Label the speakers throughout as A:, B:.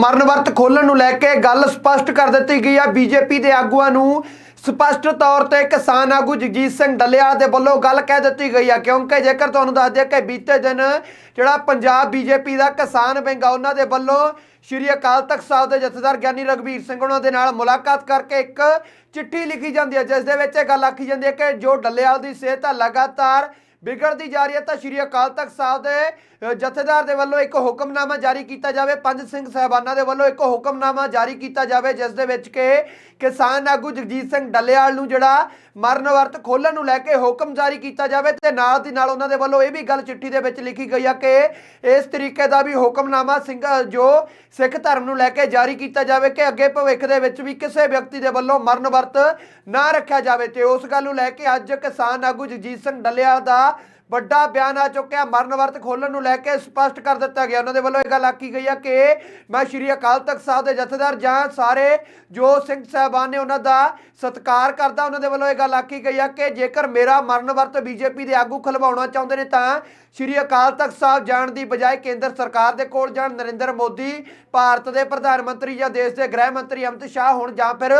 A: ਮਰਨ ਵਰਤ ਖੋਲਣ ਨੂੰ ਲੈ ਕੇ ਗੱਲ ਸਪਸ਼ਟ ਕਰ ਦਿੱਤੀ ਗਈ ਹੈ ਬੀਜੇਪੀ ਦੇ ਆਗੂਆਂ ਨੂੰ ਸਪਸ਼ਟ ਤੌਰ ਤੇ ਕਿਸਾਨ ਆਗੂ ਜਗਜੀਤ ਸਿੰਘ ਡੱਲੇਵਾਲ ਦੇ ਵੱਲੋਂ ਗੱਲ ਕਹਿ ਦਿੱਤੀ ਗਈ ਆ। ਕਿਉਂਕਿ ਜੇਕਰ ਤੁਹਾਨੂੰ ਦੱਸ ਦਈਏ ਕਿ ਬੀਤੇ ਦਿਨ ਜਿਹੜਾ ਪੰਜਾਬ ਬੀਜੇਪੀ ਦਾ ਕਿਸਾਨ ਵਿੰਗ ਆ, ਉਹਨਾਂ ਦੇ ਵੱਲੋਂ ਸ਼੍ਰੀ ਅਕਾਲ ਤਖਤ ਸਾਹਿਬ ਦੇ ਜਥੇਦਾਰ ਗਿਆਨੀ ਰਗਵੀਰ ਸਿੰਘ ਉਹਨਾਂ ਦੇ ਨਾਲ ਮੁਲਾਕਾਤ ਕਰਕੇ ਇੱਕ ਚਿੱਠੀ ਲਿਖੀ ਜਾਂਦੀ ਹੈ ਜਿਸ ਦੇ ਵਿੱਚ ਇਹ ਗੱਲ ਆਖੀ ਜਾਂਦੀ ਹੈ ਕਿ ਜੋ ਡੱਲੇਵਾਲ ਦੀ ਸਿਹਤ ਆ, ਲਗਾਤਾਰ ਵਿਗੜਦੀ ਜਾ ਰਹੀ ਹੈ ਤਾਂ ਸ਼੍ਰੀ ਅਕਾਲ ਤਖਤ ਸਾਹਿਬ ਦੇ ਜਥੇਦਾਰ ਦੇ ਵੱਲੋਂ ਇੱਕ ਹੁਕਮਨਾਮਾ ਜਾਰੀ ਕੀਤਾ ਜਾਵੇ, ਪੰਜ ਸਿੰਘ ਸਾਹਿਬਾਨਾਂ ਦੇ ਵੱਲੋਂ ਇੱਕ ਹੁਕਮਨਾਮਾ ਜਾਰੀ ਕੀਤਾ ਜਾਵੇ, ਜਿਸ ਦੇ ਵਿੱਚ ਕਿ ਕਿਸਾਨ ਆਗੂ ਜਗਜੀਤ ਸਿੰਘ ਡੱਲੇਵਾਲ ਨੂੰ ਜਿਹੜਾ ਮਰਨ ਵਰਤ ਖੋਲਣ ਨੂੰ ਲੈ ਕੇ ਹੁਕਮ ਜਾਰੀ ਕੀਤਾ ਜਾਵੇ ਤੇ ਨਾਲ ਦੀ ਨਾਲ ਉਹਨਾਂ ਦੇ ਵੱਲੋਂ ਇਹ ਵੀ ਗੱਲ ਚਿੱਠੀ ਦੇ ਵਿੱਚ ਲਿਖੀ ਗਈ ਆ ਕਿ ਇਸ ਤਰੀਕੇ ਦਾ ਵੀ ਹੁਕਮਨਾਮਾ ਸਿੰਘ ਜੋ ਸਿੱਖ ਧਰਮ ਨੂੰ ਲੈ ਕੇ ਜਾਰੀ ਕੀਤਾ ਜਾਵੇ ਕਿ ਅੱਗੇ ਭਵਿੱਖ ਦੇ ਵਿੱਚ ਵੀ ਕਿਸੇ ਵਿਅਕਤੀ ਦੇ ਵੱਲੋਂ ਮਰਨ ਵਰਤ ਨਾ ਰੱਖਿਆ ਜਾਵੇ। ਤੇ ਉਸ ਗੱਲ ਨੂੰ ਲੈ ਕੇ ਅੱਜ ਕਿਸਾਨ ਆਗੂ ਜਗਜੀਤ ਸਿੰਘ ਡੱਲੇਵਾਲ ਦਾ ਵੱਡਾ ਬਿਆਨ ਆ ਚੁੱਕਿਆ। ਮਰਨ ਵਰਤ ਖੋਲਣ ਨੂੰ ਲੈ ਕੇ ਸਪਸ਼ਟ ਕਰ ਦਿੱਤਾ ਗਿਆ। ਉਹਨਾਂ ਦੇ ਵੱਲੋਂ ਇਹ ਗੱਲ ਆਖੀ ਗਈ ਆ ਕਿ ਮੈਂ ਸ਼੍ਰੀ ਅਕਾਲ ਤਖਤ ਸਾਹਿਬ ਦੇ ਜਥੇਦਾਰ ਜਾਂ ਸਾਰੇ ਜੋ ਸਿੰਘ ਸਾਹਿਬਾਨ ਨੇ ਉਹਨਾਂ ਦਾ ਸਤਿਕਾਰ ਕਰਦਾ, ਉਹਨਾਂ ਦੇ ਵੱਲੋਂ ਇਹ ਗੱਲ ਆਖੀ ਗਈ ਆ ਕਿ ਜੇਕਰ ਮੇਰਾ ਮਰਨ ਵਰਤ ਬੀਜੇਪੀ ਦੇ ਆਗੂ ਖਲਵਾਉਣਾ ਚਾਹੁੰਦੇ ਨੇ ਤਾਂ ਸ਼੍ਰੀ ਅਕਾਲ ਤਖਤ ਸਾਹਿਬ ਜਾਣ ਦੀ ਬਜਾਏ ਕੇਂਦਰ ਸਰਕਾਰ ਦੇ ਕੋਲ ਜਾਣ, ਨਰਿੰਦਰ ਮੋਦੀ ਭਾਰਤ ਦੇ ਪ੍ਰਧਾਨ ਮੰਤਰੀ ਜਾਂ ਦੇਸ਼ ਦੇ ਗ੍ਰਹਿ ਮੰਤਰੀ ਅਮਿਤ ਸ਼ਾਹ ਹੋਣ ਜਾਂ ਫਿਰ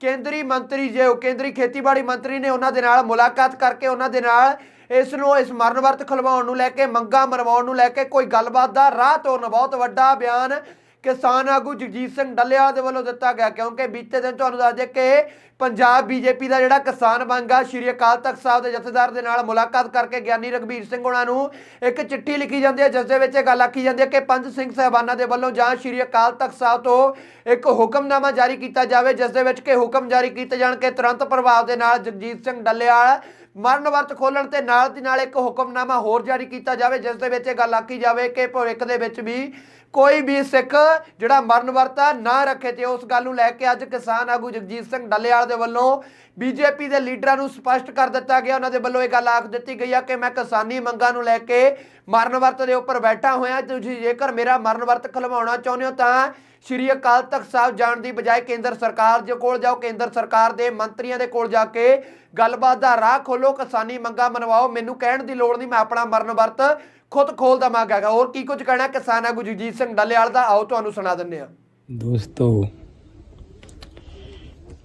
A: ਕੇਂਦਰੀ ਮੰਤਰੀ ਜੇ ਉਹ ਕੇਂਦਰੀ ਖੇਤੀਬਾੜੀ ਮੰਤਰੀ ਨੇ ਉਹਨਾਂ ਦੇ ਨਾਲ ਮੁਲਾਕਾਤ ਕਰਕੇ ਉਹਨਾਂ ਦੇ ਨਾਲ ਇਸ ਨੂੰ ਇਸ ਮਰਨ ਵਰਤ ਖਲਵਾਉਣ ਨੂੰ ਲੈ ਕੇ, ਮੰਗਾ ਮਰਵਾਉਣ ਨੂੰ ਲੈ ਕੇ ਕੋਈ ਗੱਲਬਾਤ ਦਾ ਰਾਹ ਤੋਰਨ ਬਹੁਤ ਵੱਡਾ ਬਿਆਨ ਕਿਸਾਨ ਆਗੂ ਜਗਜੀਤ ਸਿੰਘ ਡੱਲਿਆ ਦੇ ਵੱਲੋਂ ਦਿੱਤਾ ਗਿਆ, ਕਿਉਂਕਿ ਬੀਤੇ ਦਿਨ ਤੁਹਾਨੂੰ ਦੱਸ ਦੇ ਕਿ ਪੰਜਾਬ ਬੀਜੇਪੀ ਦਾ ਜਿਹੜਾ ਕਿਸਾਨ ਬੰਗਾ ਸ਼੍ਰੀ ਅਕਾਲ ਤਖਤ ਸਾਹਿਬ ਦੇ ਜਥੇਦਾਰ ਦੇ ਨਾਲ ਮੁਲਾਕਾਤ ਕਰਕੇ ਗਿਆਨੀ ਰਗਵੀਰ ਸਿੰਘ ਉਹਨਾਂ ਨੂੰ ਇੱਕ ਚਿੱਠੀ ਲਿਖੀ ਜਾਂਦੀ ਹੈ, ਜਿਸ ਦੇ ਵਿੱਚ ਇਹ ਗੱਲ ਆਖੀ ਜਾਂਦੀ ਹੈ ਕਿ ਪੰਜ ਸਿੰਘ ਸਾਹਿਬਾਨਾਂ ਦੇ ਵੱਲੋਂ ਜਾਂ ਸ਼੍ਰੀ ਅਕਾਲ ਤਖਤ ਸਾਹਿਬ ਤੋਂ ਇੱਕ ਹੁਕਮਨਾਮਾ ਜਾਰੀ ਕੀਤਾ ਜਾਵੇ, ਜਿਸ ਦੇ ਵਿੱਚ ਕਿ ਹੁਕਮ ਜਾਰੀ ਕੀਤੇ ਜਾਣ ਕਿ ਤੁਰੰਤ ਪ੍ਰਭਾਵ ਦੇ ਨਾਲ ਜਗਜੀਤ ਸਿੰਘ ਡੱਲੇਵਾਲ ਮਰਨ ਵਰਤ ਖੋਲਣ ਤੇ ਨਾਲ ਦੀ ਨਾਲ ਇੱਕ ਹੁਕਮਨਾਮਾ ਹੋਰ ਜਾਰੀ ਕੀਤਾ ਜਾਵੇ, ਜਿਸ ਦੇ ਵਿੱਚ ਇਹ ਗੱਲ ਆਖੀ ਜਾਵੇ ਕਿ ਭਵਿੱਖ ਦੇ ਵਿੱਚ ਵੀ ਕੋਈ ਵੀ ਸਿੱਖ ਜਿਹੜਾ ਮਰਨ ਵਰਤ ਨਾ ਰੱਖੇ ਤੇ ਉਸ ਗੱਲ ਨੂੰ ਲੈ ਕੇ ਅੱਜ ਕਿਸਾਨ ਆਗੂ ਜਗਜੀਤ ਸਿੰਘ ਡੱਲੇਵਾਲ ਦੇ ਵੱਲੋਂ ਬੀਜੇਪੀ ਦੇ ਲੀਡਰਾਂ ਨੂੰ ਸਪਸ਼ਟ ਕਰ ਦਿੱਤਾ ਗਿਆ। ਉਹਨਾਂ ਦੇ ਵੱਲੋਂ ਇਹ ਗੱਲ ਆਖ ਦਿੱਤੀ ਗਈ ਆ ਕਿ ਮੈਂ ਕਿਸਾਨੀ ਮੰਗਾਂ ਨੂੰ ਲੈ ਕੇ ਮਰਨ ਵਰਤ ਦੇ ਉੱਪਰ ਬੈਠਾ ਹੋਇਆ ਤੁਸੀਂ ਜੇਕਰ ਮੇਰਾ ਮਰਨ ਵਰਤ ਖਲਵਾਉਣਾ ਚਾਹੁੰਦੇ ਹੋ ਤਾਂ ਸ਼੍ਰੀ ਅਕਾਲ ਤਖਤ ਸਾਹਿਬ ਜਾਣ ਦੀ ਬਜਾਏ ਕੇਂਦਰ ਸਰਕਾਰ ਦੇ ਕੋਲ ਜਾਓ ਕੇਂਦਰ ਸਰਕਾਰ ਦੇ ਮੰਤਰੀਆਂ ਦੇ ਕੋਲ ਜਾ ਕੇ ਗੱਲਬਾਤ ਦਾ ਰਾਹ ਖੋਲੋ ਕਿਸਾਨੀ ਮੰਗਾਂ ਮਨਵਾਓ ਮੈਨੂੰ ਕਹਿਣ ਦੀ ਲੋੜ ਨਹੀਂ ਮੈਂ ਆਪਣਾ ਮਰਨ ਵਰਤ ਖੁਦ ਖੋਲ ਦਵਾਂਗਾ ਹੋਰ ਕੀ ਕੁਝ ਕਹਿਣਾ ਕਿਸਾਨ ਆਗੂ ਜਗਜੀਤ ਸਿੰਘ ਡੱਲੇਵਾਲ ਦਾ ਆਓ ਤੁਹਾਨੂੰ ਸੁਣਾ ਦਿੰਨੇ ਆ
B: दोस्तों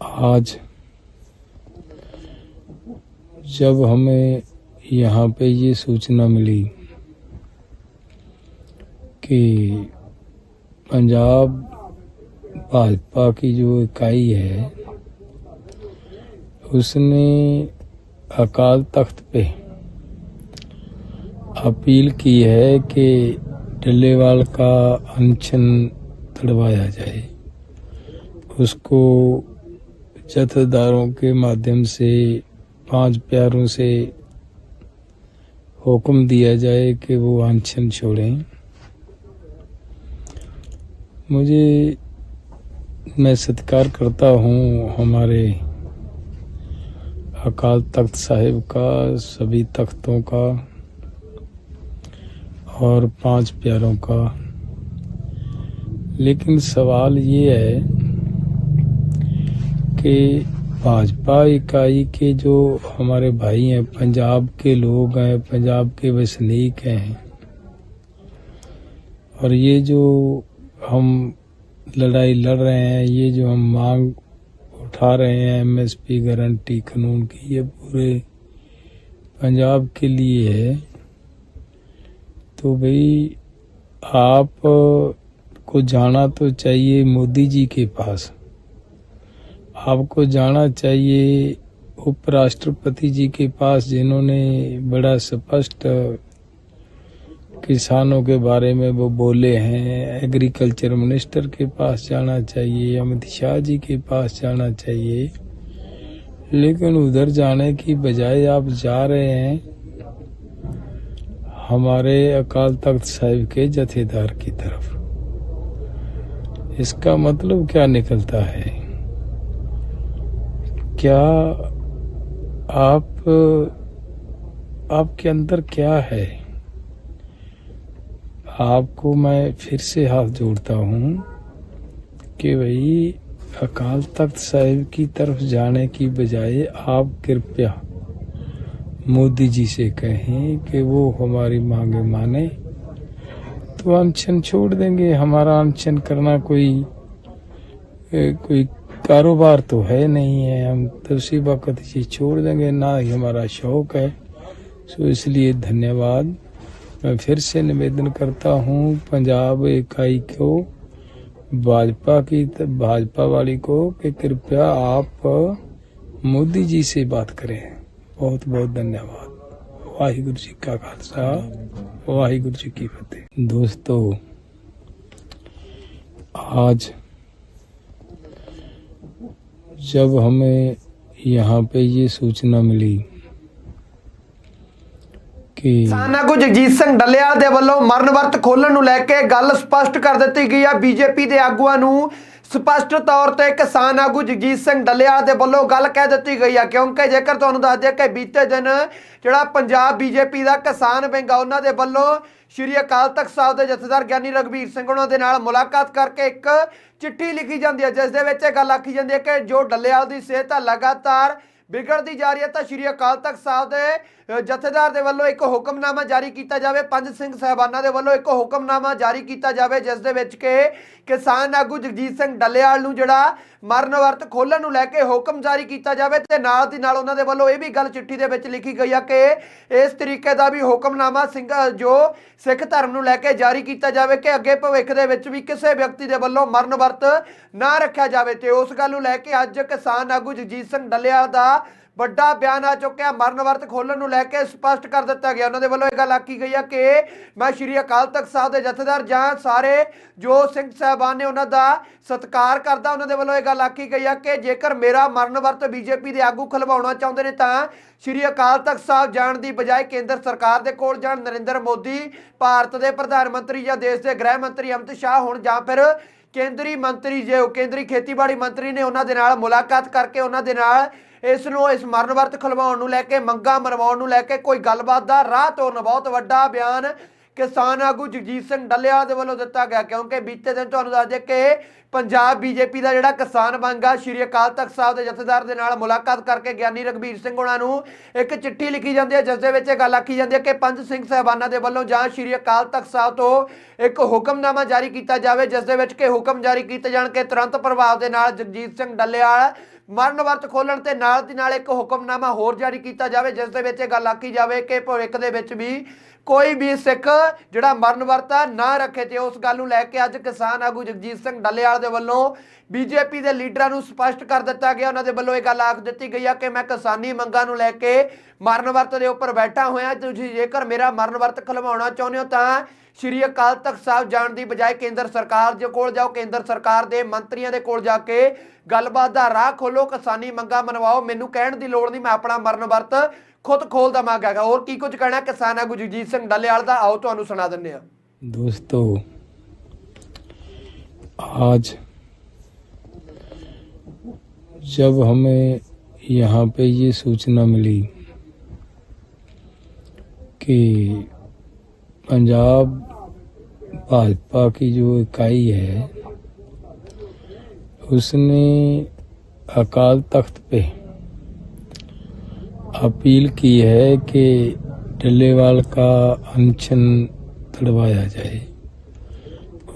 B: आज जब हमें यहाँ पे ये सूचना मिली कि पंजाब भाजपा की जो इकाई है, उसने अकाल तख्त पे अपील की है कि डल्लेवाल का अनशन तड़वाया जाए। उसको जथेदारों के माध्यम से, पाँच प्यारों से हुक्म दिया जाए कि वो अनशन छोड़ें। मुझे, मैं सत्कार करता हूँ हमारे अकाल तख्त साहिब का, सभी तख्तों का और पाँच प्यारों का। लेकिन सवाल ये है कि भाजपा इकाई के जो हमारे भाई हैं, पंजाब के लोग हैं, पंजाब के वसनीक हैं, और ये जो हम लड़ाई लड़ रहे हैं, ये जो हम मांग उठा रहे हैं एमएसपी गारंटी कानून की, ये पूरे पंजाब के लिए है। तो भाई, आप को जाना तो चाहिए मोदी जी के पास। आपको जाना चाहिए उपराष्ट्रपति जी के पास, जिन्होंने बड़ा स्पष्ट किसानों के बारे में वो बोले हैं एग्रीकल्चर मिनिस्टर के पास जाना चाहिए, अमित शाह जी के पास जाना चाहिए। लेकिन उधर जाने की बजाय आप जा रहे हैं, हमारे अकाल तख्त साहिब के जथेदार की तरफ़। इसका मतलब क्या निकलता है? क्या आप, आपके अंदर क्या है? आपको मैं फिर से हाथ जोड़ता हूँ कि भाई, अकाल तख्त साहिब की तरफ़ जाने की बजाय आप कृपया मोदी जी से कहें कि वो हमारी मांगे माने। तो अनशन छोड़ देंगे। हमारा अनशन करना कोई कोई कारोबार तो है नहीं है। हम तो उसी वक्त छोड़ देंगे। ना ही हमारा शौक है। सो इसलिए धन्यवाद। मैं फिर से निवेदन करता हूँ, पंजाब इकाई को, भाजपा की भाजपा वाली को, कि कृपया आप मोदी जी से बात करें। बहुत बहुत धन्यवाद। वाहिगुरु जी का खालसा, वाहिगुरु जी की फतेह। दोस्तों, आज जब हमें यहाँ पे ये सूचना मिली कि
A: ਕਿਸਾਨ ਆਗੂ ਜਗਜੀਤ ਸਿੰਘ ਡੱਲਿਆ ਦੇ ਵੱਲੋਂ ਮਰਨ ਵਰਤ ਖੋਲਣ ਨੂੰ ਲੈ ਕੇ ਗੱਲ ਸਪਸ਼ਟ ਕਰ ਦਿੱਤੀ ਗਈ ਹੈ ਬੀਜੇਪੀ ਦੇ ਆਗੂਆਂ ਨੂੰ ਸਪਸ਼ਟ ਤੌਰ ਤੇ ਕਿਸਾਨ ਆਗੂ ਜਗਜੀਤ ਸਿੰਘ ਡੱਲਿਆ ਦੇ ਵੱਲੋਂ ਗੱਲ ਕਹਿ ਦਿੱਤੀ ਗਈ ਹੈ ਕਿਉਂਕਿ ਜੇਕਰ ਤੁਹਾਨੂੰ ਦੱਸ ਦਈਏ ਕਿ ਬੀਤੇ ਦਿਨ ਜਿਹੜਾ ਪੰਜਾਬ ਬੀਜੇਪੀ ਦਾ ਕਿਸਾਨ ਵਿੰਗ ਆ, ਉਹਨਾਂ ਦੇ ਵੱਲੋਂ ਸ਼੍ਰੀ ਅਕਾਲ ਤਖਤ ਸਾਹਿਬ ਦੇ ਜਥੇਦਾਰ ਗਿਆਨੀ ਰਗਵੀਰ ਸਿੰਘ ਉਹਨਾਂ ਦੇ ਨਾਲ ਮੁਲਾਕਾਤ ਕਰਕੇ ਇੱਕ ਚਿੱਠੀ ਲਿਖੀ ਜਾਂਦੀ ਹੈ ਜਿਸ ਦੇ ਵਿੱਚ ਇਹ ਗੱਲ ਆਖੀ ਜਾਂਦੀ ਹੈ ਕਿ ਜੋ ਡੱਲਿਆ ਦੀ ਸਿਹਤ ਆ ਲਗਾਤਾਰ ਵਿਗੜਦੀ ਜਾ ਰਹੀ ਹੈ ਤਾਂ ਸ਼੍ਰੀ ਅਕਾਲ ਤਖਤ ਸਾਹਿਬ ਦੇ ਜਥੇਦਾਰ ਦੇ ਵੱਲੋਂ ਇੱਕ ਹੁਕਮਨਾਮਾ ਜਾਰੀ ਕੀਤਾ ਜਾਵੇ, ਪੰਜ ਸਿੰਘ ਸਾਹਿਬਾਨਾਂ ਦੇ ਵੱਲੋਂ ਇੱਕ ਹੁਕਮਨਾਮਾ ਜਾਰੀ ਕੀਤਾ ਜਾਵੇ, ਜਿਸ ਦੇ ਵਿੱਚ ਕਿ ਕਿਸਾਨ ਆਗੂ ਜਗਜੀਤ ਸਿੰਘ ਡੱਲੇਵਾਲ ਨੂੰ ਜਿਹੜਾ ਮਰਨ ਵਰਤ ਖੋਲਣ ਨੂੰ ਲੈ ਕੇ ਹੁਕਮ ਜਾਰੀ ਕੀਤਾ ਜਾਵੇ ਤੇ ਨਾਲ ਦੀ ਨਾਲ ਉਹਨਾਂ ਦੇ ਵੱਲੋਂ ਇਹ ਵੀ ਗੱਲ ਚਿੱਠੀ ਦੇ ਵਿੱਚ ਲਿਖੀ ਗਈ ਆ ਕਿ ਇਸ ਤਰੀਕੇ ਦਾ ਵੀ ਹੁਕਮਨਾਮਾ ਸਿੰਘ ਜੋ ਸਿੱਖ ਧਰਮ ਨੂੰ ਲੈ ਕੇ ਜਾਰੀ ਕੀਤਾ ਜਾਵੇ ਕਿ ਅੱਗੇ ਭਵਿੱਖ ਦੇ ਵਿੱਚ ਵੀ ਕਿਸੇ ਵਿਅਕਤੀ ਦੇ ਵੱਲੋਂ ਮਰਨ ਵਰਤ ਨਾ ਰੱਖਿਆ ਜਾਵੇ। ਤੇ ਉਸ ਗੱਲ ਨੂੰ ਲੈ ਕੇ ਅੱਜ ਕਿਸਾਨ ਆਗੂ ਜਗਜੀਤ ਸਿੰਘ ਡੱਲੇਵਾਲ ਦਾ ਵੱਡਾ ਬਿਆਨ ਆ ਚੁੱਕਿਆ, ਮਰਨ ਵਰਤ ਖੋਲਣ ਨੂੰ ਲੈ ਕੇ ਸਪਸ਼ਟ ਕਰ ਦਿੱਤਾ ਗਿਆ। ਉਹਨਾਂ ਦੇ ਵੱਲੋਂ ਇਹ ਗੱਲ ਆਖੀ ਗਈ ਆ ਕਿ ਮੈਂ ਸ਼੍ਰੀ ਅਕਾਲ ਤਖਤ ਸਾਹਿਬ ਦੇ ਜਥੇਦਾਰ ਜਾਂ ਸਾਰੇ ਜੋ ਸਿੰਘ ਸਾਹਿਬਾਨ ਨੇ ਉਹਨਾਂ ਦਾ ਸਤਿਕਾਰ ਕਰਦਾ, ਉਹਨਾਂ ਦੇ ਵੱਲੋਂ ਇਹ ਗੱਲ ਆਖੀ ਗਈ ਆ ਕਿ ਜੇਕਰ ਮੇਰਾ ਮਰਨ ਵਰਤ ਬੀਜੇਪੀ ਦੇ ਆਗੂ ਖਲਵਾਉਣਾ ਚਾਹੁੰਦੇ ਨੇ ਤਾਂ ਸ਼੍ਰੀ ਅਕਾਲ ਤਖਤ ਸਾਹਿਬ ਜਾਣ ਦੀ ਬਜਾਏ ਕੇਂਦਰ ਸਰਕਾਰ ਦੇ ਕੋਲ ਜਾਣ, ਨਰਿੰਦਰ ਮੋਦੀ ਭਾਰਤ ਦੇ ਪ੍ਰਧਾਨ ਮੰਤਰੀ ਜਾਂ ਦੇਸ਼ ਦੇ ਗ੍ਰਹਿ ਮੰਤਰੀ ਅਮਿਤ ਸ਼ਾਹ ਹੋਣ ਜਾਂ ਫਿਰ ਕੇਂਦਰੀ ਮੰਤਰੀ ਜੇ ਉਹ ਕੇਂਦਰੀ ਖੇਤੀਬਾੜੀ ਮੰਤਰੀ ਨੇ ਉਹਨਾਂ ਦੇ ਨਾਲ ਮੁਲਾਕਾਤ ਕਰਕੇ ਉਹਨਾਂ ਦੇ ਨਾਲ ਇਸ ਨੂੰ ਇਸ ਮਰਨ ਵਰਤ ਖਲਵਾਉਣ ਨੂੰ ਲੈ ਕੇ, ਮੰਗਾਂ ਮਰਵਾਉਣ ਨੂੰ ਲੈ ਕੇ ਕੋਈ ਗੱਲਬਾਤ ਦਾ ਰਾਹ ਤੋਰਨ ਬਹੁਤ ਵੱਡਾ ਬਿਆਨ ਕਿਸਾਨ ਆਗੂ ਜਗਜੀਤ ਸਿੰਘ ਡੱਲਿਆ ਦੇ ਵੱਲੋਂ ਦਿੱਤਾ ਗਿਆ, ਕਿਉਂਕਿ ਬੀਤੇ ਦਿਨ ਤੁਹਾਨੂੰ ਦੱਸ ਦਈਏ ਕਿ ਪੰਜਾਬ ਬੀਜੇਪੀ ਦਾ ਜਿਹੜਾ ਕਿਸਾਨ ਬੰਗਾ ਸ਼੍ਰੀ ਅਕਾਲ ਤਖਤ ਸਾਹਿਬ ਦੇ ਜਥੇਦਾਰ ਦੇ ਨਾਲ ਮੁਲਾਕਾਤ ਕਰਕੇ ਗਿਆਨੀ ਰਗਵੀਰ ਸਿੰਘ ਉਹਨਾਂ ਨੂੰ ਇੱਕ ਚਿੱਠੀ ਲਿਖੀ ਜਾਂਦੀ ਹੈ, ਜਿਸ ਦੇ ਵਿੱਚ ਇਹ ਗੱਲ ਆਖੀ ਜਾਂਦੀ ਹੈ ਕਿ ਪੰਜ ਸਿੰਘ ਸਾਹਿਬਾਨਾਂ ਦੇ ਵੱਲੋਂ ਜਾਂ ਸ਼੍ਰੀ ਅਕਾਲ ਤਖਤ ਸਾਹਿਬ ਤੋਂ ਇੱਕ ਹੁਕਮਨਾਮਾ ਜਾਰੀ ਕੀਤਾ ਜਾਵੇ, ਜਿਸ ਦੇ ਵਿੱਚ ਕਿ ਹੁਕਮ ਜਾਰੀ ਕੀਤੇ ਜਾਣ ਕੇ ਤੁਰੰਤ ਪ੍ਰਭਾਵ ਦੇ ਨਾਲ ਜਗਜੀਤ ਸਿੰਘ ਡੱਲੇਵਾਲ ਮਰਨ ਵਰਤ ਖੋਲਣ ਤੇ ਨਾਲ ਦੀ ਨਾਲ ਇੱਕ ਹੁਕਮਨਾਮਾ ਹੋਰ ਜਾਰੀ ਕੀਤਾ ਜਾਵੇ, ਜਿਸ ਦੇ ਵਿੱਚ ਇਹ ਗੱਲ ਆਖੀ ਜਾਵੇ ਕਿ ਭਵਿੱਖ ਦੇ ਵਿੱਚ ਵੀ ਕੋਈ ਵੀ ਸਿੱਖ ਜਿਹੜਾ ਮਰਨ ਵਰਤ ਨਾ ਰੱਖੇ ਤੇ ਉਸ ਗੱਲ ਨੂੰ ਲੈ ਕੇ ਅੱਜ ਕਿਸਾਨ ਆਗੂ ਜਗਜੀਤ ਸਿੰਘ ਡੱਲੇਵਾਲ ਦੇ ਵੱਲੋਂ ਬੀਜੇਪੀ ਦੇ ਲੀਡਰਾਂ ਨੂੰ ਸਪਸ਼ਟ ਕਰ ਦਿੱਤਾ ਗਿਆ। ਉਹਨਾਂ ਦੇ ਵੱਲੋਂ ਇਹ ਗੱਲ ਆਖ ਦਿੱਤੀ ਗਈ ਆ ਕਿ ਮੈਂ ਕਿਸਾਨੀ ਮੰਗਾਂ ਨੂੰ ਲੈ ਕੇ ਮਰਨ ਵਰਤ ਦੇ ਉੱਪਰ ਬੈਠਾ ਹੋਇਆ। ਤੁਸੀਂ ਜੇਕਰ ਮੇਰਾ ਮਰਨ ਵਰਤ ਖਲਵਾਉਣਾ ਚਾਹੁੰਦੇ ਹੋ ਤਾਂ ਸ਼੍ਰੀ ਅਕਾਲ ਤਖਤ ਸਾਹਿਬ ਜਾਣ ਦੀ ਬਜਾਏ ਕੇਂਦਰ ਸਰਕਾਰ ਦੇ ਕੋਲ ਜਾਓ। ਕੇਂਦਰ ਸਰਕਾਰ ਦੇ ਮੰਤਰੀਆਂ ਦੇ ਕੋਲ ਜਾ ਕੇ ਗੱਲਬਾਤ ਦਾ ਰਾਹ ਖੋਲੋ। ਕਿਸਾਨੀ ਮੰਗਾਂ ਮਨਵਾਓ। ਮੈਨੂੰ ਕਹਿਣ ਦੀ ਲੋੜ ਨਹੀਂ, ਮੈਂ ਆਪਣਾ ਮਰਨ ਵਰਤ ਖੁਦ ਖੋਲ ਦਵਾਂਗਾ ਹੋਰ ਕੀ ਕੁਝ ਕਹਿਣਾ ਕਿਸਾਨ ਆਗੂ ਜਗਜੀਤ ਸਿੰਘ ਡੱਲੇਵਾਲ ਦਾ ਆਓ ਤੁਹਾਨੂੰ ਸੁਣਾ ਦਿੰਦੇ ਹਾਂ
B: दोस्तों आज जब हमें यहाँ पे ये सूचना मिली कि पंजाब भाजपा की जो इकाई है उसने अकाल तख्त पे अपील की है कि डल्लेवाल का अनशन तड़वाया जाए।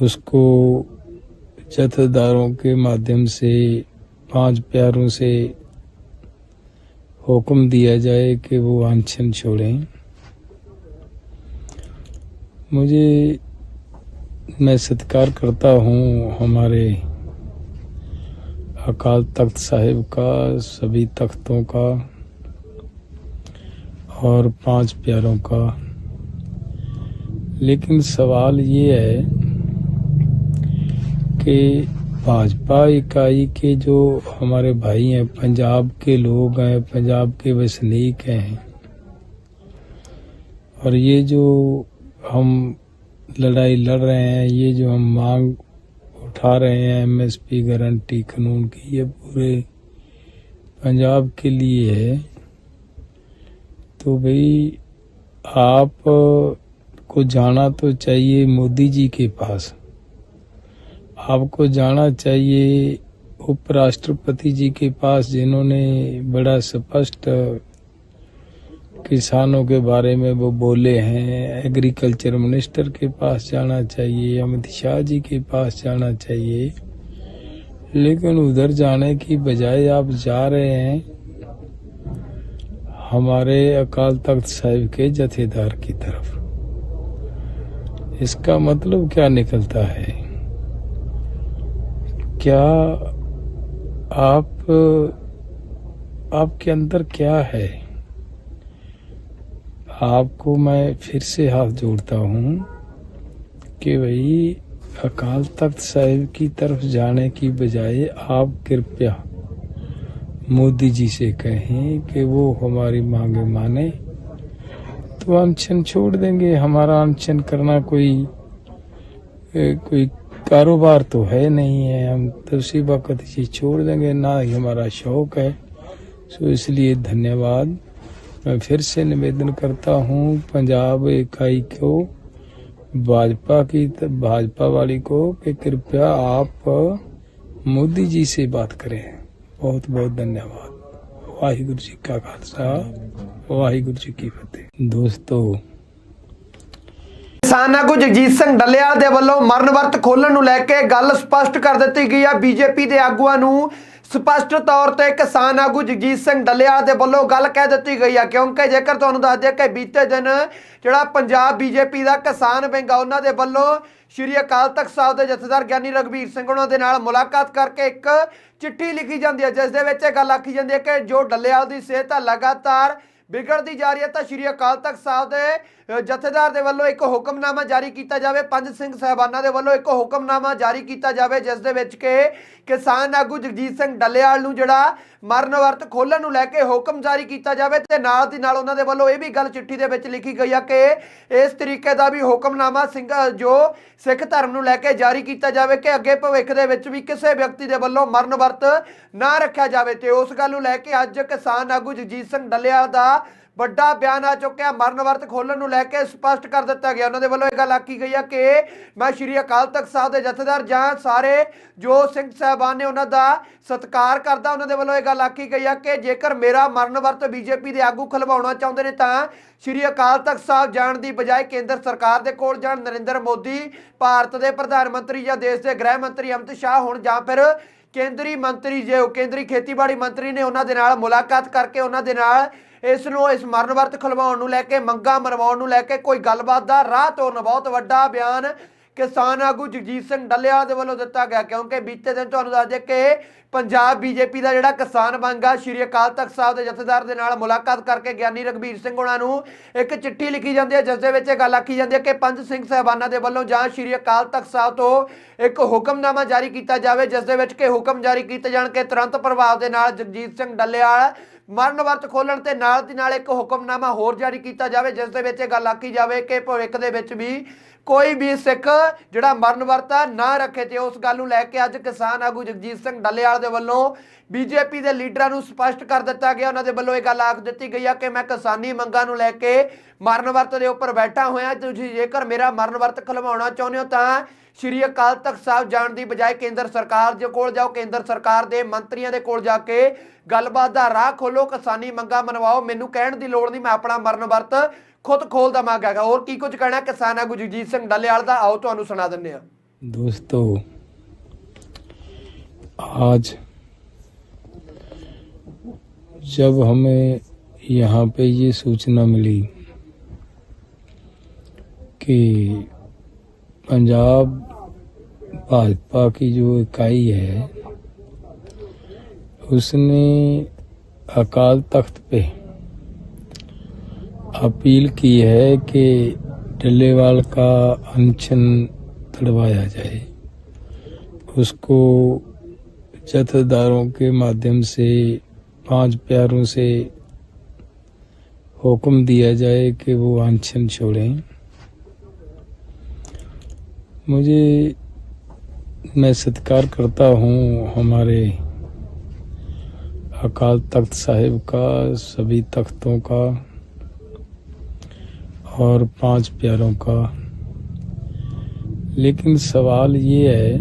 B: उसको जथेदारों के माध्यम से, पाँच प्यारों से हुक्म दिया जाए कि वो अनशन छोड़ें। मुझे, मैं सत्कार करता हूँ हमारे अकाल तख्त साहिब का, सभी तख्तों का। और पाँच प्यारों का। लेकिन सवाल ये है कि भाजपा इकाई के जो हमारे भाई हैं, पंजाब के लोग हैं, पंजाब के वसनीक हैं, और ये जो हम लड़ाई लड़ रहे हैं, ये जो हम मांग उठा रहे हैं एमएसपी गारंटी कानून की, ये पूरे पंजाब के लिए है। तो भाई, आप को जाना तो चाहिए मोदी जी के पास। आपको जाना चाहिए उपराष्ट्रपति जी के पास, जिन्होंने बड़ा स्पष्ट किसानों के बारे में वो बोले हैं। एग्रीकल्चर मिनिस्टर के पास जाना चाहिए, अमित शाह जी के पास जाना चाहिए। लेकिन उधर जाने की बजाय आप जा रहे हैं हमारे अकाल तख्त साहिब के जथेदार की तरफ़। इसका मतलब क्या निकलता है? क्या आप, आपके अंदर क्या है? आपको मैं फिर से हाथ जोड़ता हूँ कि भाई, अकाल तख्त साहिब की तरफ़ जाने की बजाय आप कृपया मोदी जी से कहें कि वो हमारी मांगे माने तो अनशन छोड़ देंगे। हमारा अनशन करना कोई कोई कारोबार तो है नहीं है। हम उसी वक्त चीज़ छोड़ देंगे। ना ही हमारा शौक है। सो इसलिए धन्यवाद। मैं फिर से निवेदन करता हूँ, पंजाब इकाई को, भाजपा की, भाजपा वाली को, कि कृपया आप मोदी जी से बात करें। ਬਹੁਤ ਬਹੁਤ ਧੰਨਵਾਦ। ਵਾਹਿਗੁਰੂ ਜੀ ਕਾ ਖਾਲਸਾ, ਵਾਹਿਗੁਰੂ ਜੀ ਕੀ ਫਤਿਹ। ਦੋਸਤੋ
A: ਕਿਸਾਨ ਆਗੂ ਜਗਜੀਤ ਸਿੰਘ ਡੱਲਿਆ ਦੇ ਵੱਲੋਂ ਮਰਨ ਵਰਤ ਖੋਲਣ ਨੂੰ ਲੈ ਕੇ ਗੱਲ ਸਪਸ਼ਟ ਕਰ ਦਿੱਤੀ ਗਈ ਆ। ਬੀਜੇਪੀ ਦੇ ਆਗੂਆਂ ਨੂੰ ਸਪਸ਼ਟ ਤੌਰ ਤੇ ਕਿਸਾਨ ਆਗੂ ਜਗਜੀਤ ਸਿੰਘ ਡੱਲਿਆ ਦੇ ਵੱਲੋਂ ਗੱਲ ਕਹਿ ਦਿੱਤੀ ਗਈ ਹੈ ਕਿਉਂਕਿ ਜੇਕਰ ਤੁਹਾਨੂੰ ਦੱਸ ਦਈਏ ਕਿ ਬੀਤੇ ਦਿਨ ਜਿਹੜਾ ਪੰਜਾਬ ਬੀਜੇਪੀ ਦਾ ਕਿਸਾਨ ਵਿੰਗ ਆ, ਉਹਨਾਂ ਦੇ ਵੱਲੋਂ ਸ਼੍ਰੀ ਅਕਾਲ ਤਖਤ ਸਾਹਿਬ ਦੇ ਜਥੇਦਾਰ ਗਿਆਨੀ ਰਗਵੀਰ ਸਿੰਘ ਉਹਨਾਂ ਦੇ ਨਾਲ ਮੁਲਾਕਾਤ ਕਰਕੇ ਇੱਕ ਚਿੱਠੀ ਲਿਖੀ ਜਾਂਦੀ ਹੈ ਜਿਸ ਦੇ ਵਿੱਚ ਇਹ ਗੱਲ ਆਖੀ ਜਾਂਦੀ ਹੈ ਕਿ ਜੋ ਡੱਲੇਵਾਲ ਦੀ ਸਿਹਤ ਆ, ਲਗਾਤਾਰ ਵਿਗੜਦੀ ਜਾ ਰਹੀ ਹੈ ਤਾਂ ਸ਼੍ਰੀ ਅਕਾਲ ਤਖਤ ਸਾਹਿਬ ਦੇ ਜਥੇਦਾਰ ਦੇ ਵੱਲੋਂ ਇੱਕ ਹੁਕਮਨਾਮਾ ਜਾਰੀ ਕੀਤਾ ਜਾਵੇ, ਪੰਜ ਸਿੰਘ ਸਾਹਿਬਾਨਾਂ ਦੇ ਵੱਲੋਂ ਇੱਕ ਹੁਕਮਨਾਮਾ ਜਾਰੀ ਕੀਤਾ ਜਾਵੇ, ਜਿਸ ਦੇ ਵਿੱਚ ਕਿ ਕਿਸਾਨ ਆਗੂ ਜਗਜੀਤ ਸਿੰਘ ਡੱਲੇਵਾਲ ਨੂੰ ਜਿਹੜਾ ਮਰਨ ਵਰਤ ਖੋਲਣ ਨੂੰ ਲੈ ਕੇ ਹੁਕਮ ਜਾਰੀ ਕੀਤਾ ਜਾਵੇ ਤੇ ਨਾਲ ਦੀ ਨਾਲ ਉਹਨਾਂ ਦੇ ਵੱਲੋਂ ਇਹ ਵੀ ਗੱਲ ਚਿੱਠੀ ਦੇ ਵਿੱਚ ਲਿਖੀ ਗਈ ਆ ਕਿ ਇਸ ਤਰੀਕੇ ਦਾ ਵੀ ਹੁਕਮਨਾਮਾ ਸਿੰਘ, ਜੋ ਸਿੱਖ ਧਰਮ ਨੂੰ ਲੈ ਕੇ ਜਾਰੀ ਕੀਤਾ ਜਾਵੇ ਕਿ ਅੱਗੇ ਭਵਿੱਖ ਦੇ ਵਿੱਚ ਵੀ ਕਿਸੇ ਵਿਅਕਤੀ ਦੇ ਵੱਲੋਂ ਮਰਨ ਵਰਤ ਨਾ ਰੱਖਿਆ ਜਾਵੇ। ਤੇ ਉਸ ਗੱਲ ਨੂੰ ਲੈ ਕੇ ਅੱਜ ਕਿਸਾਨ ਆਗੂ ਜਗਜੀਤ ਸਿੰਘ ਡੱਲੇਵਾਲ ਦਾ ਵੱਡਾ ਬਿਆਨ ਆ ਚੁੱਕਿਆ। ਮਰਨ ਵਰਤ ਖੋਲਣ ਨੂੰ ਲੈ ਕੇ ਸਪਸ਼ਟ ਕਰ ਦਿੱਤਾ ਗਿਆ। ਉਹਨਾਂ ਦੇ ਵੱਲੋਂ ਇਹ ਗੱਲ ਆਖੀ ਗਈ ਆ ਕਿ ਮੈਂ ਸ਼੍ਰੀ ਅਕਾਲ ਤਖਤ ਸਾਹਿਬ ਦੇ ਜਥੇਦਾਰ ਜਾਂ ਸਾਰੇ ਜੋ ਸਿੰਘ ਸਾਹਿਬਾਨ ਨੇ ਉਹਨਾਂ ਦਾ ਸਤਿਕਾਰ ਕਰਦਾ, ਉਹਨਾਂ ਦੇ ਵੱਲੋਂ ਇਹ ਗੱਲ ਆਖੀ ਗਈ ਆ ਕਿ ਜੇਕਰ ਮੇਰਾ ਮਰਨ ਵਰਤ ਬੀਜੇਪੀ ਦੇ ਆਗੂ ਖਲਵਾਉਣਾ ਚਾਹੁੰਦੇ ਨੇ ਤਾਂ ਸ਼੍ਰੀ ਅਕਾਲ ਤਖਤ ਸਾਹਿਬ ਜਾਣ ਦੀ ਬਜਾਏ ਕੇਂਦਰ ਸਰਕਾਰ ਦੇ ਕੋਲ ਜਾਣ ਨਰਿੰਦਰ ਮੋਦੀ, ਭਾਰਤ ਦੇ ਪ੍ਰਧਾਨ ਮੰਤਰੀ ਜਾਂ ਦੇਸ਼ ਦੇ ਗ੍ਰਹਿ ਮੰਤਰੀ ਅਮਿਤ ਸ਼ਾਹ ਹੋਣ ਜਾਂ ਫਿਰ ਕੇਂਦਰੀ ਮੰਤਰੀ ਜੇ ਉਹ ਕੇਂਦਰੀ ਖੇਤੀਬਾੜੀ ਮੰਤਰੀ ਨੇ ਉਹਨਾਂ ਦੇ ਨਾਲ ਮੁਲਾਕਾਤ ਕਰਕੇ ਉਹਨਾਂ ਦੇ ਨਾਲ ਇਸ ਨੂੰ ਇਸ ਮਰਨ ਵਰਤ ਖੁਲਵਾਉਣ ਨੂੰ ਲੈ ਕੇ, ਮੰਗਾ ਮਰਵਾਉਣ ਨੂੰ ਲੈ ਕੇ ਕੋਈ ਗੱਲਬਾਤ ਦਾ ਰਾਹ ਤੋਰਨ ਬਹੁਤ ਵੱਡਾ ਬਿਆਨ ਕਿਸਾਨ ਆਗੂ ਜਗਜੀਤ ਸਿੰਘ ਡੱਲੇਵਾਲ ਦੇ ਵੱਲੋਂ ਦਿੱਤਾ ਗਿਆ, ਕਿਉਂਕਿ ਬੀਤੇ ਦਿਨ ਤੁਹਾਨੂੰ ਦੱਸ ਦੇ ਕਿ ਪੰਜਾਬ ਬੀਜੇਪੀ ਦਾ ਜਿਹੜਾ ਕਿਸਾਨ ਬੰਗਾ ਸ਼੍ਰੀ ਅਕਾਲ ਤਖਤ ਸਾਹਿਬ ਦੇ ਜਥੇਦਾਰ ਦੇ ਨਾਲ ਮੁਲਾਕਾਤ ਕਰਕੇ ਗਿਆਨੀ ਰਗਵੀਰ ਸਿੰਘ ਉਹਨਾਂ ਨੂੰ ਇੱਕ ਚਿੱਠੀ ਲਿਖੀ ਜਾਂਦੀ ਹੈ, ਜਿਸ ਦੇ ਵਿੱਚ ਇਹ ਗੱਲ ਆਖੀ ਜਾਂਦੀ ਹੈ ਕਿ ਪੰਜ ਸਿੰਘ ਸਾਹਿਬਾਨਾਂ ਦੇ ਵੱਲੋਂ ਜਾਂ ਸ਼੍ਰੀ ਅਕਾਲ ਤਖਤ ਸਾਹਿਬ ਤੋਂ ਇੱਕ ਹੁਕਮਨਾਮਾ ਜਾਰੀ ਕੀਤਾ ਜਾਵੇ, ਜਿਸ ਦੇ ਵਿੱਚ ਕਿ ਹੁਕਮ ਜਾਰੀ ਕੀਤੇ ਜਾਣ ਕਿ ਤੁਰੰਤ ਪ੍ਰਭਾਵ ਦੇ ਨਾਲ ਜਗਜੀਤ ਸਿੰਘ ਡੱਲੇਵਾਲ ਮਰਨ ਵਰਤ ਖੋਲਣ ਤੇ ਨਾਲ ਦੀ ਨਾਲ ਇੱਕ ਹੁਕਮਨਾਮਾ ਹੋਰ ਜਾਰੀ ਕੀਤਾ ਜਾਵੇ, ਜਿਸ ਦੇ ਵਿੱਚ ਇਹ ਗੱਲ ਆਖੀ ਜਾਵੇ ਕਿ ਭਵਿੱਖ ਦੇ ਵਿੱਚ ਵੀ ਕੋਈ ਵੀ ਸਿੱਖ ਜਿਹੜਾ ਮਰਨ ਵਰਤਾ ਨਾ ਰੱਖੇ ਤੇ ਉਸ ਗੱਲ ਨੂੰ ਲੈ ਕੇ ਅੱਜ ਕਿਸਾਨ ਆਗੂ ਜਗਜੀਤ ਸਿੰਘ ਡੱਲੇਵਾਲ ਦੇ ਵੱਲੋਂ ਬੀਜੇਪੀ ਦੇ ਲੀਡਰਾਂ ਨੂੰ ਸਪਸ਼ਟ ਕਰ ਦਿੱਤਾ ਗਿਆ। ਉਹਨਾਂ ਦੇ ਵੱਲੋਂ ਇਹ ਗੱਲ ਆਖ ਦਿੱਤੀ ਗਈ ਆ ਕਿ ਮੈਂ ਕਿਸਾਨੀ ਮੰਗਾਂ ਨੂੰ ਲੈ ਕੇ ਮਰਨ ਵਰਤ ਦੇ ਉੱਪਰ ਬੈਠਾ ਹੋਇਆ। ਤੁਸੀਂ ਜੇਕਰ ਮੇਰਾ ਮਰਨ ਵਰਤ ਖਲਵਾਉਣਾ ਚਾਹੁੰਦੇ ਹੋ ਤਾਂ ਸ਼੍ਰੀ ਅਕਾਲ ਤਖਤ ਸਾਹਿਬ ਜਾਣ ਦੀ ਬਜਾਏ ਕੇਂਦਰ ਸਰਕਾਰ ਦੇ ਕੋਲ ਜਾਓ ਕੇਂਦਰ ਸਰਕਾਰ ਦੇ ਮੰਤਰੀਆਂ ਦੇ ਕੋਲ ਜਾ ਕੇ ਗੱਲਬਾਤ ਦਾ ਰਾਹ ਖੋਲੋ ਕਿਸਾਨੀ ਮੰਗਾਂ ਮਨਵਾਓ ਮੈਨੂੰ ਕਹਿਣ ਦੀ ਲੋੜ ਨਹੀਂ ਮੈਂ ਆਪਣਾ ਮਰਨ ਵਰਤ ਖੁਦ ਖੋਲ ਦਵਾਂਗਾ ਹੋਰ ਕੀ ਕੁਝ ਕਹਿਣਾ ਕਿਸਾਨ ਆਗੂ ਜਗਜੀਤ ਸਿੰਘ ਡੱਲੇਵਾਲ ਦਾ ਆਓ ਤੁਹਾਨੂੰ ਸੁਣਾ ਦਿੰਦੇ ਹਾਂ
B: दोस्तों आज जब हमें यहाँ पे ये सूचना मिली कि पंजाब भाजपा की जो इकाई है, उसने अकाल तख्त पे अपील की है कि टल्लेवाल का अनशन तड़वाया जाए। उसको जथेदारों के माध्यम से, पाँच प्यारों से हुक्म दिया जाए कि वो अनशन छोड़ें। मुझे, मैं सत्कार करता हूँ हमारे अकाल तख्त साहिब का, सभी तख्तों का और पाँच प्यारों का। लेकिन सवाल ये है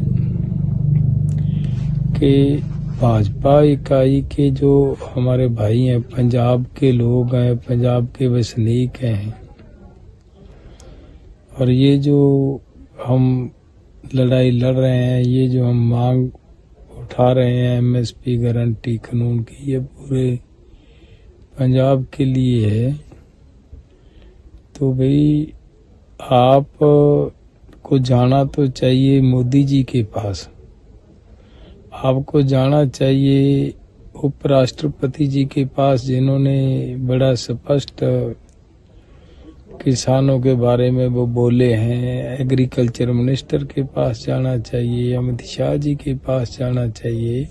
B: कि भाजपा इकाई के जो हमारे भाई हैं, पंजाब के लोग हैं, पंजाब के वसनीक हैं, और ये जो हम लड़ाई लड़ रहे हैं, ये जो हम मांग उठा रहे हैं एमएसपी गारंटी कानून की, ये पूरे पंजाब के लिए है। तो भाई, आप को जाना तो चाहिए मोदी जी के पास। आपको जाना चाहिए उपराष्ट्रपति जी के पास, जिन्होंने बड़ा स्पष्ट किसानों के बारे में वो बोले हैं एग्रीकल्चर मिनिस्टर के पास जाना चाहिए, अमित शाह जी के पास जाना चाहिए।